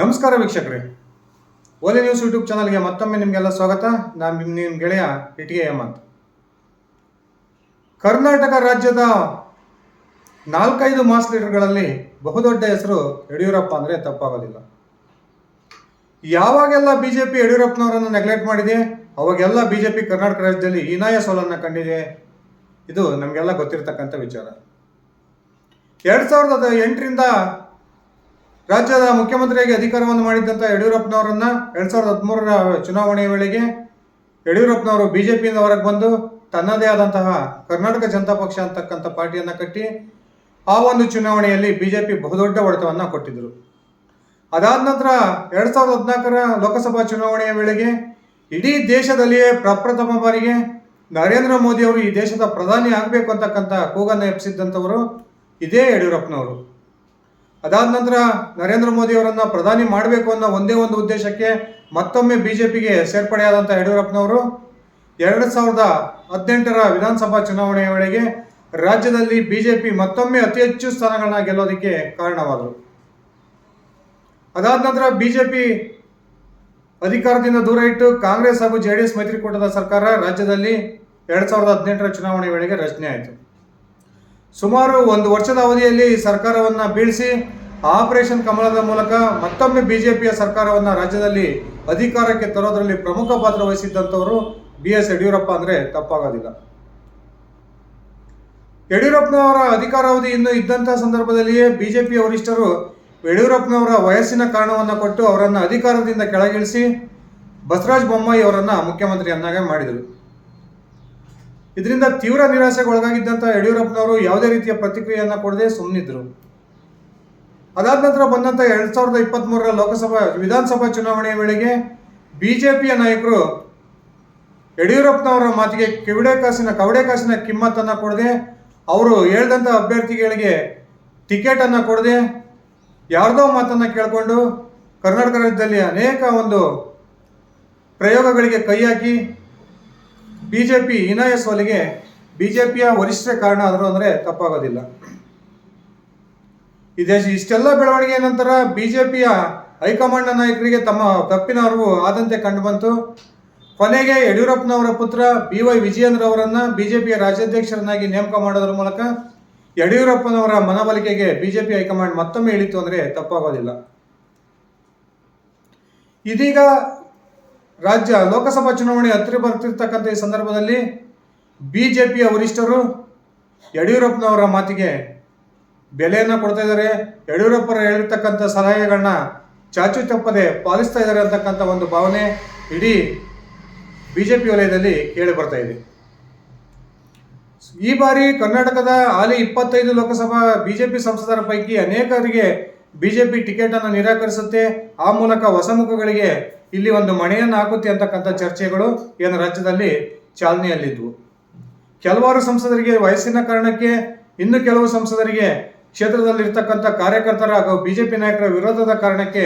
ನಮಸ್ಕಾರ ವೀಕ್ಷಕರೇ. ಓಲಿ news YouTube ಚಾನಲ್ಗೆ ಮತ್ತೊಮ್ಮೆ ನಿಮಗೆಲ್ಲ ಸ್ವಾಗತ. ನಾನು ನಿಮ್ಮ ನಿಮ್ಮ ಗೆಳೆಯ ಇಟಿಗೆ ಹೇಮಂತ್ ಕರ್ನಾಟಕ ರಾಜ್ಯದ ನಾಲ್ಕೈದು ಮಾಸ್ ಲೀಡರ್ಗಳಲ್ಲಿ ಬಹುದೊಡ್ಡ ಹೆಸರು ಯಡಿಯೂರಪ್ಪ ಅಂದರೆ ತಪ್ಪಾಗೋದಿಲ್ಲ. ಯಾವಾಗೆಲ್ಲ ಬಿ ಜೆ ಪಿ ಯಡಿಯೂರಪ್ಪನವರನ್ನು ನೆಗ್ಲೆಕ್ಟ್ ಮಾಡಿದೆ, ಅವಾಗೆಲ್ಲ ಬಿ ಜೆ ಪಿ ಕರ್ನಾಟಕ ರಾಜ್ಯದಲ್ಲಿ ಹೀನಾಯ ಸೋಲನ್ನು ಕಂಡಿದೆ. ಇದು ನಮಗೆಲ್ಲ ಗೊತ್ತಿರತಕ್ಕಂಥ ವಿಚಾರ. ಎರಡು ಸಾವಿರದ ಎಂಟರಿಂದ ರಾಜ್ಯದ ಮುಖ್ಯಮಂತ್ರಿಯಾಗಿ ಅಧಿಕಾರವನ್ನು ಮಾಡಿದ್ದಂಥ ಯಡಿಯೂರಪ್ಪನವರನ್ನ ಎರಡು ಸಾವಿರದ ಹದಿಮೂರರ ಚುನಾವಣೆಯ ವೇಳೆಗೆ ಯಡಿಯೂರಪ್ಪನವರು ಪಿಯಿಂದ ಹೊರಗೆ ಬಂದು ತನ್ನದೇ ಆದಂತಹ ಕರ್ನಾಟಕ ಜನತಾ ಪಕ್ಷ ಅಂತಕ್ಕಂಥ ಪಾರ್ಟಿಯನ್ನು ಕಟ್ಟಿ ಆ ಒಂದು ಚುನಾವಣೆಯಲ್ಲಿ ಬಿಜೆಪಿ ಬಹುದೊಡ್ಡ ಹೊಡೆತವನ್ನು ಕೊಟ್ಟಿದ್ದರು ಅದಾದ ನಂತರ ಎರಡು ಸಾವಿರದ ಹದಿನಾಲ್ಕರ ಲೋಕಸಭಾ ಚುನಾವಣೆಯ ವೇಳೆಗೆ ಇಡೀ ದೇಶದಲ್ಲಿಯೇ ಪ್ರಪ್ರಥಮ ಬಾರಿಗೆ ನರೇಂದ್ರ ಮೋದಿ ಅವರು ಈ ದೇಶದ ಪ್ರಧಾನಿ ಆಗಬೇಕು ಅಂತಕ್ಕಂಥ ಕೂಗನ್ನು ಎಪ್ಪಿಸಿದ್ದಂಥವರು ಇದೇ ಯಡಿಯೂರಪ್ಪನವರು. ಅದಾದ ನಂತರ ನರೇಂದ್ರ ಮೋದಿ ಅವರನ್ನ ಪ್ರಧಾನಿ ಮಾಡಬೇಕು ಅನ್ನೋ ಒಂದೇ ಒಂದು ಉದ್ದೇಶಕ್ಕೆ ಮತ್ತೊಮ್ಮೆ ಬಿಜೆಪಿಗೆ ಸೇರ್ಪಡೆಯಾದಂಥ ಯಡಿಯೂರಪ್ಪನವರು ಎರಡು ಸಾವಿರದ ಹದಿನೆಂಟರ ವಿಧಾನಸಭಾ ಚುನಾವಣೆಯ ವೇಳೆಗೆ ರಾಜ್ಯದಲ್ಲಿ ಬಿಜೆಪಿ ಮತ್ತೊಮ್ಮೆ ಅತಿ ಹೆಚ್ಚು ಸ್ಥಾನಗಳನ್ನ ಗೆಲ್ಲೋದಕ್ಕೆ ಕಾರಣವಾದರು. ಅದಾದ ನಂತರ ಬಿಜೆಪಿ ಅಧಿಕಾರದಿಂದ ದೂರ ಇಟ್ಟು ಕಾಂಗ್ರೆಸ್ ಹಾಗೂ ಜೆ ಡಿ ಎಸ್ ಮೈತ್ರಿಕೂಟದ ಸರ್ಕಾರ ರಾಜ್ಯದಲ್ಲಿ ಎರಡು ಸಾವಿರದ ಹದಿನೆಂಟರ ಚುನಾವಣೆ ವೇಳೆಗೆ ರಚನೆ ಆಯಿತು. ಸುಮಾರು ಒಂದು ವರ್ಷದ ಅವಧಿಯಲ್ಲಿ ಸರ್ಕಾರವನ್ನು ಬೀಳಿಸಿ ಆಪರೇಷನ್ ಕಮಲದ ಮೂಲಕ ಮತ್ತೊಮ್ಮೆ ಬಿಜೆಪಿಯ ಸರ್ಕಾರವನ್ನು ರಾಜ್ಯದಲ್ಲಿ ಅಧಿಕಾರಕ್ಕೆ ತರೋದರಲ್ಲಿ ಪ್ರಮುಖ ಪಾತ್ರ ವಹಿಸಿದ್ದಂಥವರು ಬಿ ಎಸ್ ಯಡಿಯೂರಪ್ಪ ಅಂದರೆ ತಪ್ಪಾಗೋದಿಲ್ಲ. ಯಡಿಯೂರಪ್ಪನವರ ಅಧಿಕಾರಾವಧಿ ಇನ್ನೂ ಇದ್ದಂತಹ ಸಂದರ್ಭದಲ್ಲಿಯೇ ಬಿಜೆಪಿಯ ವರಿಷ್ಠರು ಯಡಿಯೂರಪ್ಪನವರ ವಯಸ್ಸಿನ ಕಾರಣವನ್ನು ಕೊಟ್ಟು ಅವರನ್ನು ಅಧಿಕಾರದಿಂದ ಕೆಳಗಿಳಿಸಿ ಬಸವರಾಜ ಬೊಮ್ಮಾಯಿ ಅವರನ್ನು ಮುಖ್ಯಮಂತ್ರಿಯನ್ನಾಗಿ ಮಾಡಿದರು. ಇದರಿಂದ ತೀವ್ರ ನಿರಾಸೆಗೆ ಒಳಗಾಗಿದ್ದಂಥ ಯಡಿಯೂರಪ್ಪನವರು ಯಾವುದೇ ರೀತಿಯ ಪ್ರತಿಕ್ರಿಯೆಯನ್ನು ಕೊಡದೆ ಸುಮ್ಮನಿದ್ರು ಅದಾದ ನಂತರ ಬಂದಂಥ ಎರಡು ಸಾವಿರದ ಇಪ್ಪತ್ತ್ಮೂರರ ಲೋಕಸಭಾ, ವಿಧಾನಸಭಾ ಚುನಾವಣೆಯ ವೇಳೆಗೆ ಬಿಜೆಪಿಯ ನಾಯಕರು ಯಡಿಯೂರಪ್ಪನವರ ಮಾತಿಗೆ ಕಿವಿಡೆ ಕಾಸಿನ, ಕವಡೆ ಕಾಸಿನ ಕಿಮ್ಮತ್ತನ್ನು ಕೊಡದೆ, ಅವರು ಹೇಳ್ದಂಥ ಅಭ್ಯರ್ಥಿಗಳಿಗೆ ಟಿಕೆಟನ್ನು ಕೊಡದೆ ಯಾರ್ದೋ ಮಾತನ್ನು ಕೇಳಿಕೊಂಡು ಕರ್ನಾಟಕ ರಾಜ್ಯದಲ್ಲಿ ಅನೇಕ ಒಂದು ಪ್ರಯೋಗಗಳಿಗೆ ಕೈ ಹಾಕಿ ಬಿ ಜೆ ಪಿ ಹೀನಾಯ ಸೋಲಿಗೆ ಬಿ ಜೆ ಪಿಯ ವರಿಷ್ಠ ಕಾರಣ ಆದರು ಅಂದರೆ ತಪ್ಪಾಗೋದಿಲ್ಲ. ಇದೇ ಇಷ್ಟೆಲ್ಲ ಬೆಳವಣಿಗೆಯ ನಂತರ ಬಿ ಜೆ ಪಿಯ ಹೈಕಮಾಂಡ್ ನಾಯಕರಿಗೆ ತಮ್ಮ ತಪ್ಪಿನ ಅರಿವು ಆದಂತೆ ಕಂಡುಬಂತು. ಕೊನೆಗೆ ಯಡಿಯೂರಪ್ಪನವರ ಪುತ್ರ ಬಿ ವೈ ವಿಜಯೇಂದ್ರ ಅವರನ್ನ ಬಿಜೆಪಿಯ ರಾಜ್ಯಾಧ್ಯಕ್ಷರನ್ನಾಗಿ ನೇಮಕ ಮಾಡೋದ್ರ ಮೂಲಕ ಯಡಿಯೂರಪ್ಪನವರ ಮನವೊಲಿಕೆಗೆ ಬಿಜೆಪಿ ಹೈಕಮಾಂಡ್ ಮತ್ತೊಮ್ಮೆ ಇಳಿತು ಅಂದರೆ ತಪ್ಪಾಗೋದಿಲ್ಲ. ಇದೀಗ ರಾಜ್ಯ ಲೋಕಸಭಾ ಚುನಾವಣೆ ಹತ್ತಿರ ಬರ್ತಿರ್ತಕ್ಕಂಥ ಈ ಸಂದರ್ಭದಲ್ಲಿ ಬಿಜೆಪಿಯ ವರಿಷ್ಠರು ಯಡಿಯೂರಪ್ಪನವರ ಮಾತಿಗೆ ಬೆಲೆಯನ್ನು ಕೊಡ್ತಾ ಇದ್ದಾರೆ. ಯಡಿಯೂರಪ್ಪರ ಹೇಳಿರ್ತಕ್ಕಂಥ ಸಲಹೆಗಳನ್ನ ಚಾಚು ತಪ್ಪದೆ ಪಾಲಿಸ್ತಾ ಇದ್ದಾರೆ ಅಂತಕ್ಕಂಥ ಒಂದು ಭಾವನೆ ಇಡೀ ಬಿ ಜೆ ಪಿ ವಲಯದಲ್ಲಿ ಕೇಳಿ ಬರ್ತಾ ಇದೆ. ಈ ಬಾರಿ ಕರ್ನಾಟಕದ ಹಾಲಿ ಇಪ್ಪತ್ತೈದು ಲೋಕಸಭಾ ಬಿಜೆಪಿ ಸಂಸದರ ಪೈಕಿ ಅನೇಕರಿಗೆ ಬಿಜೆಪಿ ಟಿಕೆಟ್ ಅನ್ನು ನಿರಾಕರಿಸುತ್ತೆ. ಆ ಮೂಲಕ ಹೊಸ ಮುಖಗಳಿಗೆ ಇಲ್ಲಿ ಒಂದು ಮಣೆಯನ್ನು ಹಾಕುತ್ತೆ ಅಂತಕ್ಕಂಥ ಚರ್ಚೆಗಳು ಏನು ರಾಜ್ಯದಲ್ಲಿ ಚಾಲನೆಯಲ್ಲಿದ್ದವು ಕೆಲವಾರು ಸಂಸದರಿಗೆ ವಯಸ್ಸಿನ ಕಾರಣಕ್ಕೆ ಇನ್ನು ಕೆಲವು ಸಂಸದರಿಗೆ ಕ್ಷೇತ್ರದಲ್ಲಿರ್ತಕ್ಕಂಥ ಕಾರ್ಯಕರ್ತರ ಹಾಗೂ ಬಿಜೆಪಿ ನಾಯಕರ ವಿರೋಧದ ಕಾರಣಕ್ಕೆ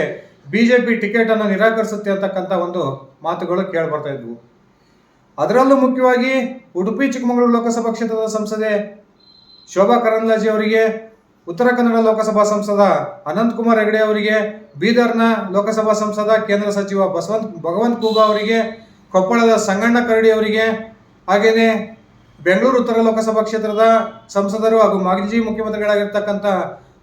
ಬಿಜೆಪಿ ಟಿಕೆಟ್ ಅನ್ನು ನಿರಾಕರಿಸುತ್ತೆ ಅಂತಕ್ಕಂಥ ಒಂದು ಮಾತುಗಳು ಕೇಳಿ ಬರ್ತಾ ಇದ್ವು. ಅದರಲ್ಲೂ ಮುಖ್ಯವಾಗಿ ಉಡುಪಿ, ಚಿಕ್ಕಮಗಳೂರು ಲೋಕಸಭಾ ಕ್ಷೇತ್ರದ ಸಂಸದೆ ಶೋಭಾ ಕರಂದ್ಲಾಜಿ ಅವರಿಗೆ, ಉತ್ತರ ಕನ್ನಡ ಲೋಕಸಭಾ ಸಂಸದ ಅನಂತ್ ಕುಮಾರ್ ಹೆಗಡೆ ಅವರಿಗೆ, ಬೀದರ್ನ ಲೋಕಸಭಾ ಸಂಸದ ಕೇಂದ್ರ ಸಚಿವ ಬಸವಂತ್ ಭಗವಂತ್ ಕೂಬಾ ಅವರಿಗೆ, ಕೊಪ್ಪಳದ ಸಂಗಣ್ಣ ಕರಡಿ ಅವರಿಗೆ ಹಾಗೆಯೇ ಬೆಂಗಳೂರು ಉತ್ತರ ಲೋಕಸಭಾ ಕ್ಷೇತ್ರದ ಸಂಸದರು ಹಾಗೂ ಮಾಜಿ ಮುಖ್ಯಮಂತ್ರಿಗಳಾಗಿರ್ತಕ್ಕಂಥ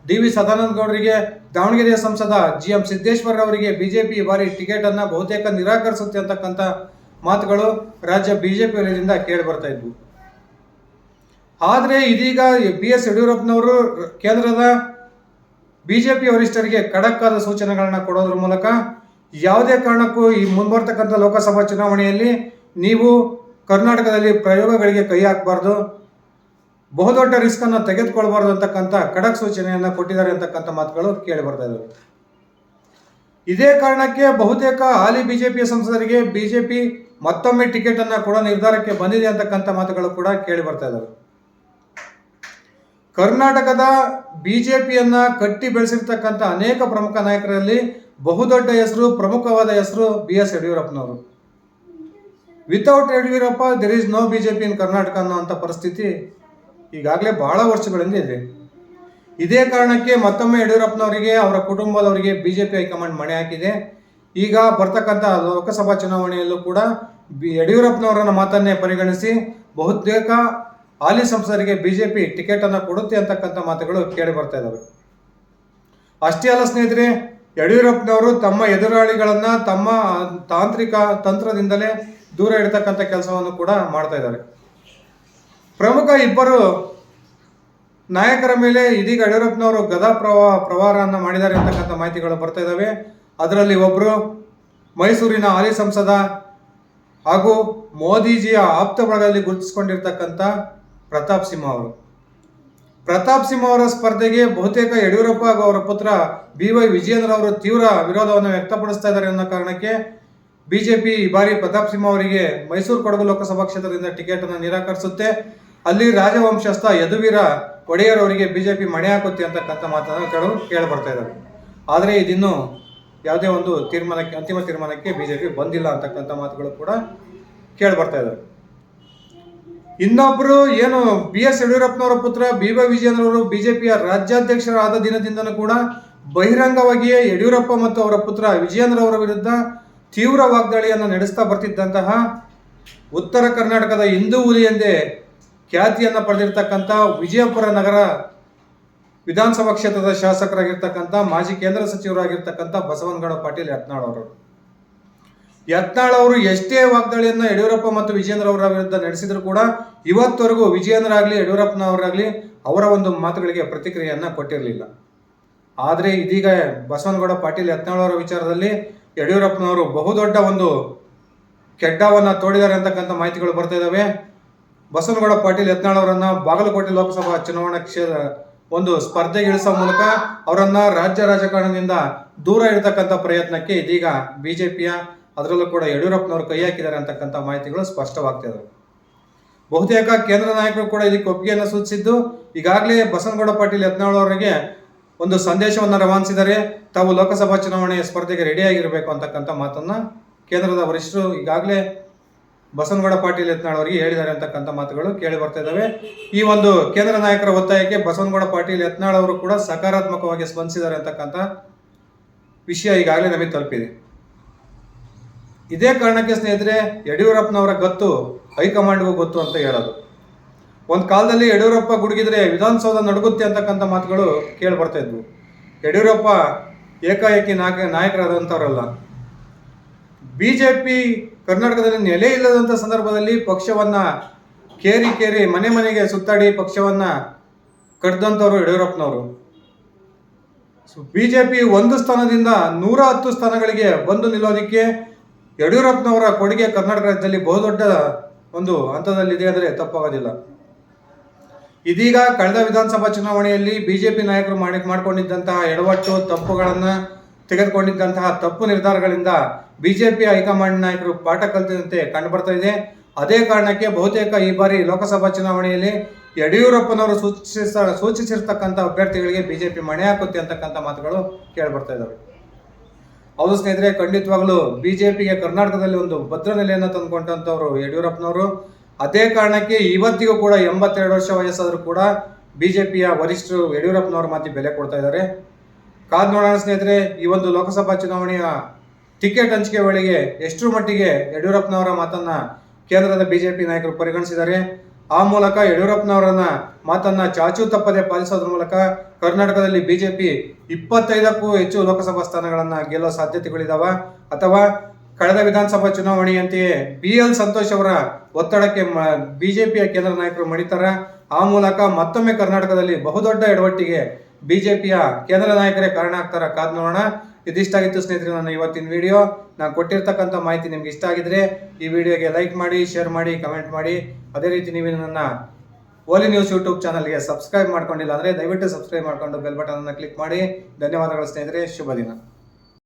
ಡಿ ವಿ ಸದಾನಂದ ಗೌಡರಿಗೆ, ದಾವಣಗೆರೆಯ ಸಂಸದ ಜಿ ಎಂ ಸಿದ್ದೇಶ್ವರ ಅವರಿಗೆ ಬಿಜೆಪಿ ಬಾರಿ ಟಿಕೆಟ್ ಅನ್ನ ಬಹುತೇಕ ನಿರಾಕರಿಸುತ್ತೆ ಅಂತಕ್ಕಂಥ ಮಾತುಗಳು ರಾಜ್ಯ ಬಿಜೆಪಿ ವಲಯದಿಂದ ಕೇಳಿ ಬರ್ತಾ ಇದ್ವು. ಆದರೆ ಇದೀಗ ಬಿ ಎಸ್ ಯಡಿಯೂರಪ್ಪನವರು ಕೇಂದ್ರದ ಬಿಜೆಪಿ ವರಿಷ್ಠರಿಗೆ ಖಡಕ್ ಆದ ಸೂಚನೆಗಳನ್ನ ಕೊಡೋದ್ರ ಮೂಲಕ ಯಾವುದೇ ಕಾರಣಕ್ಕೂ ಈ ಮುಂಬರ್ತಕ್ಕಂಥ ಲೋಕಸಭಾ ಚುನಾವಣೆಯಲ್ಲಿ ನೀವು ಕರ್ನಾಟಕದಲ್ಲಿ ಪ್ರಯೋಗಗಳಿಗೆ ಕೈ ಹಾಕಬಾರ್ದು, ಬಹುದೊಡ್ಡ ರಿಸ್ಕನ್ನು ತೆಗೆದುಕೊಳ್ಬಾರ್ದು ಅಂತಕ್ಕಂಥ ಖಡಕ್ ಸೂಚನೆಯನ್ನು ಕೊಟ್ಟಿದ್ದಾರೆ ಅಂತಕ್ಕಂಥ ಮಾತುಗಳು ಕೇಳಿ ಬರ್ತಾ ಇದ್ದಾವೆ ಇದೇ ಕಾರಣಕ್ಕೆ ಬಹುತೇಕ ಹಾಲಿ ಬಿಜೆಪಿಯ ಸಂಸದರಿಗೆ ಬಿಜೆಪಿ ಮತ್ತೊಮ್ಮೆ ಟಿಕೆಟ್ ಅನ್ನ ಕೂಡ ನಿರ್ಧಾರಕ್ಕೆ ಬಂದಿದೆ ಅಂತಕ್ಕಂಥ ಮಾತುಗಳು ಕೂಡ ಕೇಳಿ ಬರ್ತಾ ಇದ್ದಾವೆ ಕರ್ನಾಟಕದ ಬಿಜೆಪಿಯನ್ನ ಕಟ್ಟಿ ಬೆಳೆಸಿರ್ತಕ್ಕಂಥ ಅನೇಕ ಪ್ರಮುಖ ನಾಯಕರಲ್ಲಿ ಬಹುದೊಡ್ಡ ಹೆಸರು, ಪ್ರಮುಖವಾದ ಹೆಸರು ಬಿ ಎಸ್ ಯಡಿಯೂರಪ್ಪನವರು. Without Yediyurappa there is no BJP in Karnataka ಅನ್ನೋಂಥ ಪರಿಸ್ಥಿತಿ ಈಗಾಗಲೇ ಬಹಳ ವರ್ಷಗಳಿಂದ ಇದೆ. ಇದೇ ಕಾರಣಕ್ಕೆ ಮತ್ತೊಮ್ಮೆ ಯಡಿಯೂರಪ್ಪನವರಿಗೆ, ಅವರ ಕುಟುಂಬದವರಿಗೆ ಬಿಜೆಪಿ ಹೈಕಮಾಂಡ್ ಮಣೆ ಹಾಕಿದೆ. ಈಗ ಬರ್ತಕ್ಕಂಥ ಲೋಕಸಭಾ ಚುನಾವಣೆಯಲ್ಲೂ ಕೂಡ ಬಿ ಯಡಿಯೂರಪ್ಪನವರನ್ನ ಮಾತನ್ನೇ ಪರಿಗಣಿಸಿ ಬಹುತೇಕ ಹಾಲಿ ಸಂಸದರಿಗೆ ಬಿಜೆಪಿ ಟಿಕೆಟ್ ಟಿಕೆಟನ್ನು ಕೊಡುತ್ತೆ ಅಂತಕ್ಕಂಥ ಮಾತುಗಳು ಕೇಳಿ ಬರ್ತಾ ಇದ್ದಾವೆ ಅಷ್ಟೇ ಅಲ್ಲ ಸ್ನೇಹಿತರೆ, ಯಡಿಯೂರಪ್ಪನವರು ತಮ್ಮ ಎದುರಾಳಿಗಳನ್ನು ತಮ್ಮ ತಾಂತ್ರಿಕ ತಂತ್ರದಿಂದಲೇ ದೂರ ಇಡ್ತಕ್ಕಂಥ ಕೆಲಸವನ್ನು ಕೂಡ ಮಾಡ್ತಾ ಇದ್ದಾರೆ. ಪ್ರಮುಖ ಇಬ್ಬರು ನಾಯಕರ ಮೇಲೆ ಇದೀಗ ಯಡಿಯೂರಪ್ಪನವರು ಗದಾ ಪ್ರವಾ, ಪ್ರವಾರವನ್ನು ಮಾಡಿದ್ದಾರೆ ಅಂತಕ್ಕಂಥ ಮಾಹಿತಿಗಳು ಬರ್ತಾ ಇದ್ದಾವೆ ಅದರಲ್ಲಿ ಒಬ್ಬರು ಮೈಸೂರಿನ ಹಾಲಿ ಸಂಸದ ಹಾಗೂ ಮೋದಿಜಿಯ ಆಪ್ತ ಬಳಗದಲ್ಲಿ ಗುರುತಿಸಿಕೊಂಡಿರ್ತಕ್ಕಂಥ ಪ್ರತಾಪ್ ಸಿಂಹ ಅವರು. ಪ್ರತಾಪ್ ಸಿಂಹ ಅವರ ಸ್ಪರ್ಧೆಗೆ ಬಹುತೇಕ ಯಡಿಯೂರಪ್ಪ ಹಾಗೂ ಅವರ ಪುತ್ರ ಬಿ ವೈ ವಿಜಯೇಂದ್ರ ಅವರು ತೀವ್ರ ವಿರೋಧವನ್ನು ವ್ಯಕ್ತಪಡಿಸ್ತಾ ಇದ್ದಾರೆ ಅನ್ನೋ ಕಾರಣಕ್ಕೆ ಬಿಜೆಪಿ ಈ ಬಾರಿ ಪ್ರತಾಪ್ ಸಿಂಹ ಅವರಿಗೆ ಮೈಸೂರು ಕೊಡಗು ಲೋಕಸಭಾ ಕ್ಷೇತ್ರದಿಂದ ಟಿಕೆಟ್ ಅನ್ನು ನಿರಾಕರಿಸುತ್ತೆ. ಅಲ್ಲಿ ರಾಜವಂಶಸ್ಥ ಯದುವೀರ ಒಡೆಯರ್ ಅವರಿಗೆ ಬಿಜೆಪಿ ಮಣೆ ಹಾಕುತ್ತೆ ಅಂತಕ್ಕಂಥ ಮಾತನ್ನು ಕೇಳು ಕೇಳಿ ಬರ್ತಾ ಇದ್ದಾರೆ. ಆದರೆ ಇದಿನ್ನು ಯಾವುದೇ ಒಂದು ತೀರ್ಮಾನಕ್ಕೆ, ಅಂತಿಮ ತೀರ್ಮಾನಕ್ಕೆ ಬಿಜೆಪಿ ಬಂದಿಲ್ಲ ಅಂತಕ್ಕಂಥ ಮಾತುಗಳು ಕೂಡ ಕೇಳಿ ಬರ್ತಾ ಇದ್ದಾವೆ ಇನ್ನೊಬ್ಬರು ಏನು ಬಿ ಎಸ್ ಯಡಿಯೂರಪ್ಪನವರ ಪುತ್ರ ಬಿ ವೈ ವಿಜಯೇಂದ್ರ ಅವರು ಬಿಜೆಪಿಯ ರಾಜ್ಯಾಧ್ಯಕ್ಷರಾದ ದಿನದಿಂದಲೂ ಕೂಡ ಬಹಿರಂಗವಾಗಿಯೇ ಯಡಿಯೂರಪ್ಪ ಮತ್ತು ಅವರ ಪುತ್ರ ವಿಜಯೇಂದ್ರ ಅವರ ವಿರುದ್ಧ ತೀವ್ರ ವಾಗ್ದಾಳಿಯನ್ನು ನಡೆಸ್ತಾ ಬರ್ತಿದ್ದಂತಹ ಉತ್ತರ ಕರ್ನಾಟಕದ ಹಿಂದೂ ಹುಲಿ ಎಂದೇ ಖ್ಯಾತಿಯನ್ನು ಪಡೆದಿರ್ತಕ್ಕಂಥ ವಿಜಯಪುರ ನಗರ ವಿಧಾನಸಭಾ ಕ್ಷೇತ್ರದ ಶಾಸಕರಾಗಿರ್ತಕ್ಕಂಥ ಮಾಜಿ ಕೇಂದ್ರ ಸಚಿವರಾಗಿರ್ತಕ್ಕಂಥ ಬಸವನಗೌಡ ಪಾಟೀಲ್ ಯತ್ನಾಳ್ ಅವರು. ಯತ್ನಾಳ್ ಅವರು ಎಷ್ಟೇ ವಾಗ್ದಾಳಿಯನ್ನ ಯಡಿಯೂರಪ್ಪ ಮತ್ತು ವಿಜೇಂದ್ರ ಅವರ ವಿರುದ್ಧ ನಡೆಸಿದ್ರು ಕೂಡ ಇವತ್ತವರೆಗೂ ವಿಜಯೇಂದ್ರ ಆಗಲಿ ಯಡಿಯೂರಪ್ಪನವರಾಗಲಿ ಅವರ ಒಂದು ಮಾತುಗಳಿಗೆ ಪ್ರತಿಕ್ರಿಯೆಯನ್ನು ಕೊಟ್ಟಿರಲಿಲ್ಲ. ಆದರೆ ಇದೀಗ ಬಸವನಗೌಡ ಪಾಟೀಲ್ ಯತ್ನಾಳ್ ಅವರ ವಿಚಾರದಲ್ಲಿ ಯಡಿಯೂರಪ್ಪನವರು ಬಹುದೊಡ್ಡ ಒಂದು ಕೆಡ್ಡವನ್ನು ತೋಡಿದ್ದಾರೆ ಅಂತಕ್ಕಂಥ ಮಾಹಿತಿಗಳು ಬರ್ತಾ ಇದ್ದಾವೆ ಬಸವನಗೌಡ ಪಾಟೀಲ್ ಯತ್ನಾಳ್ ಬಾಗಲಕೋಟೆ ಲೋಕಸಭಾ ಚುನಾವಣಾ ಕ್ಷೇತ್ರ ಒಂದು ಸ್ಪರ್ಧೆಗೆ ಇಳಿಸೋ ಮೂಲಕ ಅವರನ್ನು ರಾಜ್ಯ ರಾಜಕಾರಣದಿಂದ ದೂರ ಇಡತಕ್ಕಂಥ ಪ್ರಯತ್ನಕ್ಕೆ ಇದೀಗ ಬಿಜೆಪಿಯ, ಅದರಲ್ಲೂ ಕೂಡ ಯಡಿಯೂರಪ್ಪನವರು ಕೈ ಹಾಕಿದ್ದಾರೆ ಅಂತಕ್ಕಂಥ ಮಾಹಿತಿಗಳು ಸ್ಪಷ್ಟವಾಗ್ತಿದೆ ಬಹುತೇಕ ಕೇಂದ್ರ ನಾಯಕರು ಕೂಡ ಇದಕ್ಕೆ ಒಪ್ಪಿಗೆಯನ್ನು ಸೂಚಿಸಿದ್ದು, ಈಗಾಗಲೇ ಬಸವನಗೌಡ ಪಾಟೀಲ್ ಯತ್ನಾಳ್ ಅವರಿಗೆ ಒಂದು ಸಂದೇಶವನ್ನು ರವಾನಿಸಿದರೆ ತಾವು ಲೋಕಸಭಾ ಚುನಾವಣೆಯ ಸ್ಪರ್ಧೆಗೆ ರೆಡಿಯಾಗಿರಬೇಕು ಅಂತಕ್ಕಂಥ ಮಾತನ್ನು ಕೇಂದ್ರದ ವರಿಷ್ಠರು ಈಗಾಗಲೇ ಬಸವನಗೌಡ ಪಾಟೀಲ್ ಯತ್ನಾಳ್ ಅವರಿಗೆ ಹೇಳಿದ್ದಾರೆ ಅಂತಕ್ಕಂಥ ಮಾತುಗಳು ಕೇಳಿ ಬರ್ತಾ ಇದ್ದಾವೆ. ಈ ಒಂದು ಕೇಂದ್ರ ನಾಯಕರ ಒತ್ತಾಯಕ್ಕೆ ಬಸವನಗೌಡ ಪಾಟೀಲ್ ಯತ್ನಾಳ್ ಅವರು ಕೂಡ ಸಕಾರಾತ್ಮಕವಾಗಿ ಸ್ಪಂದಿಸಿದ್ದಾರೆ ಅಂತಕ್ಕಂಥ ವಿಷಯ ಈಗಾಗಲೇ ನಮಗೆ ತಲುಪಿದೆ. ಇದೇ ಕಾರಣಕ್ಕೆ ಸ್ನೇಹಿತರೆ ಯಡಿಯೂರಪ್ಪನವರ ಗತ್ತು ಹೈಕಮಾಂಡ್ಗೂ ಗೊತ್ತು ಅಂತ ಹೇಳೋದು. ಒಂದು ಕಾಲದಲ್ಲಿ ಯಡಿಯೂರಪ್ಪ ಗುಡುಗಿದ್ರೆ ವಿಧಾನಸೌಧ ನಡುಗುತ್ತೆ ಅಂತಕ್ಕಂಥ ಮಾತುಗಳು ಕೇಳಿ ಬರ್ತಾ ಇದ್ವು. ಯಡಿಯೂರಪ್ಪ ಏಕಾಏಕಿ ನಾಯಕ ನಾಯಕರಾದಂಥವರಲ್ಲ ಪಿ ಕರ್ನಾಟಕದಲ್ಲಿ ನೆಲೆ ಇಲ್ಲದಂಥ ಸಂದರ್ಭದಲ್ಲಿ ಪಕ್ಷವನ್ನ ಕೇರಿ ಕೇರಿ ಮನೆ ಮನೆಗೆ ಸುತ್ತಾಡಿ ಪಕ್ಷವನ್ನ ಕಡ್ದಂಥವ್ರು ಯಡಿಯೂರಪ್ಪನವರು. ಪಿ ಒಂದು ಸ್ಥಾನದಿಂದ ನೂರ ಹತ್ತು ಸ್ಥಾನಗಳಿಗೆ ಬಂದು ನಿಲ್ಲೋದಕ್ಕೆ ಯಡಿಯೂರಪ್ಪನವರ ಕೊಡುಗೆ ಕರ್ನಾಟಕ ರಾಜ್ಯದಲ್ಲಿ ಬಹುದೊಡ್ಡ ಒಂದು ಹಂತದಲ್ಲಿದೆ ಅಂದರೆ ತಪ್ಪಾಗೋದಿಲ್ಲ. ಇದೀಗ ಕಳೆದ ವಿಧಾನಸಭಾ ಚುನಾವಣೆಯಲ್ಲಿ ಬಿಜೆಪಿ ನಾಯಕರು ಮಾಡಿ ಮಾಡಿಕೊಂಡಿದ್ದಂತಹ ಎಡವಟ್ಟು ತಪ್ಪುಗಳನ್ನು ತೆಗೆದುಕೊಂಡಿದ್ದಂತಹ ತಪ್ಪು ನಿರ್ಧಾರಗಳಿಂದ ಬಿಜೆಪಿ ಹೈಕಮಾಂಡ್ ನಾಯಕರು ಪಾಠ ಕಲಿತಂತೆ ಕಂಡುಬರ್ತಾ ಇದೆ. ಅದೇ ಕಾರಣಕ್ಕೆ ಬಹುತೇಕ ಈ ಬಾರಿ ಲೋಕಸಭಾ ಚುನಾವಣೆಯಲ್ಲಿ ಯಡಿಯೂರಪ್ಪನವರು ಸೂಚಿಸ, ಸೂಚಿಸಿರ್ತಕ್ಕಂಥ ಅಭ್ಯರ್ಥಿಗಳಿಗೆ ಬಿಜೆಪಿ ಮಣೆ ಹಾಕುತ್ತೆ ಅಂತಕ್ಕಂಥ ಮಾತುಗಳು ಕೇಳಿಬರ್ತಾ ಇದ್ದಾವೆ ಹೌದು ಸ್ನೇಹಿತರೆ, ಖಂಡಿತವಾಗ್ಲೂ ಬಿಜೆಪಿಗೆ ಕರ್ನಾಟಕದಲ್ಲಿ ಒಂದು ಭದ್ರ ನೆಲೆಯನ್ನು ತಂದುಕೊಂಡಂಥವ್ರು ಯಡಿಯೂರಪ್ಪನವರು. ಅದೇ ಕಾರಣಕ್ಕೆ ಇವತ್ತಿಗೂ ಕೂಡ ಎಂಬತ್ತೆರಡು ವರ್ಷ ವಯಸ್ಸಾದರೂ ಕೂಡ ಬಿ ಜೆ ಪಿಯ ವರಿಷ್ಠರು ಯಡಿಯೂರಪ್ಪನವರು ಮಾತಿ ಬೆಲೆ ಕೊಡ್ತಾ ಇದ್ದಾರೆ. ಕಾದ್ ನೋಡೋಣ ಸ್ನೇಹಿತರೆ, ಈ ಒಂದು ಲೋಕಸಭಾ ಚುನಾವಣೆಯ ಟಿಕೆಟ್ ಹಂಚಿಕೆ ವೇಳೆಗೆ ಎಷ್ಟರ ಮಟ್ಟಿಗೆ ಯಡಿಯೂರಪ್ಪನವರ ಮಾತನ್ನ ಕೇಂದ್ರದ ಬಿಜೆಪಿ ನಾಯಕರು ಪರಿಗಣಿಸಿದ್ದಾರೆ. ಆ ಮೂಲಕ ಯಡಿಯೂರಪ್ಪನವರನ್ನ ಮಾತನ್ನ ಚಾಚು ತಪ್ಪದೆ ಪಾಲಿಸೋದ್ರ ಮೂಲಕ ಕರ್ನಾಟಕದಲ್ಲಿ ಬಿಜೆಪಿ ಇಪ್ಪತ್ತೈದಕ್ಕೂ ಹೆಚ್ಚು ಲೋಕಸಭಾ ಸ್ಥಾನಗಳನ್ನ ಗೆಲ್ಲೋ ಸಾಧ್ಯತೆಗಳಿದಾವ. ಅಥವಾ ಕಳೆದ ವಿಧಾನಸಭಾ ಚುನಾವಣೆಯಂತೆಯೇ ಬಿ ಎಲ್ ಸಂತೋಷ್ ಅವರ ಒತ್ತಡಕ್ಕೆ ಬಿಜೆಪಿಯ ಕೇಂದ್ರ ನಾಯಕರು ಮಣಿತಾರ. ಆ ಮೂಲಕ ಮತ್ತೊಮ್ಮೆ ಕರ್ನಾಟಕದಲ್ಲಿ ಬಹುದೊಡ್ಡ ಎಡವಟ್ಟಿಗೆ ಬಿಜೆಪಿಯ ಕೇಂದ್ರ ನಾಯಕರೇ ಕಾರಣ ಆಗ್ತಾರ ಕಾದ್ ನೋಡೋಣ ಇದಿಷ್ಟಾಗಿತ್ತು ಸ್ನೇಹಿತರೆ ನನ್ನ ಇವತ್ತಿನ ವಿಡಿಯೋ. ನಾನು ಕೊಟ್ಟಿರ್ತಕ್ಕಂಥ ಮಾಹಿತಿ ನಿಮ್ಗೆ ಇಷ್ಟ ಆಗಿದ್ರೆ ಈ ವಿಡಿಯೋಗೆ ಲೈಕ್ ಮಾಡಿ, ಶೇರ್ ಮಾಡಿ, ಕಮೆಂಟ್ ಮಾಡಿ. ಅದೇ ರೀತಿ ನೀವು ನನ್ನ ಓಲಿ ನ್ಯೂಸ್ ಯೂಟ್ಯೂಬ್ ಚಾನಲ್ಗೆ ಸಬ್ಸ್ಕ್ರೈಬ್ ಮಾಡ್ಕೊಂಡಿಲ್ಲ ಅಂದರೆ ದಯವಿಟ್ಟು ಸಬ್ಸ್ಕ್ರೈಬ್ ಮಾಡ್ಕೊಂಡು ಬೆಲ್ ಬಟನ್ ಅನ್ನು ಕ್ಲಿಕ್ ಮಾಡಿ. ಧನ್ಯವಾದಗಳು ಸ್ನೇಹಿತರೆ, ಶುಭ ದಿನ.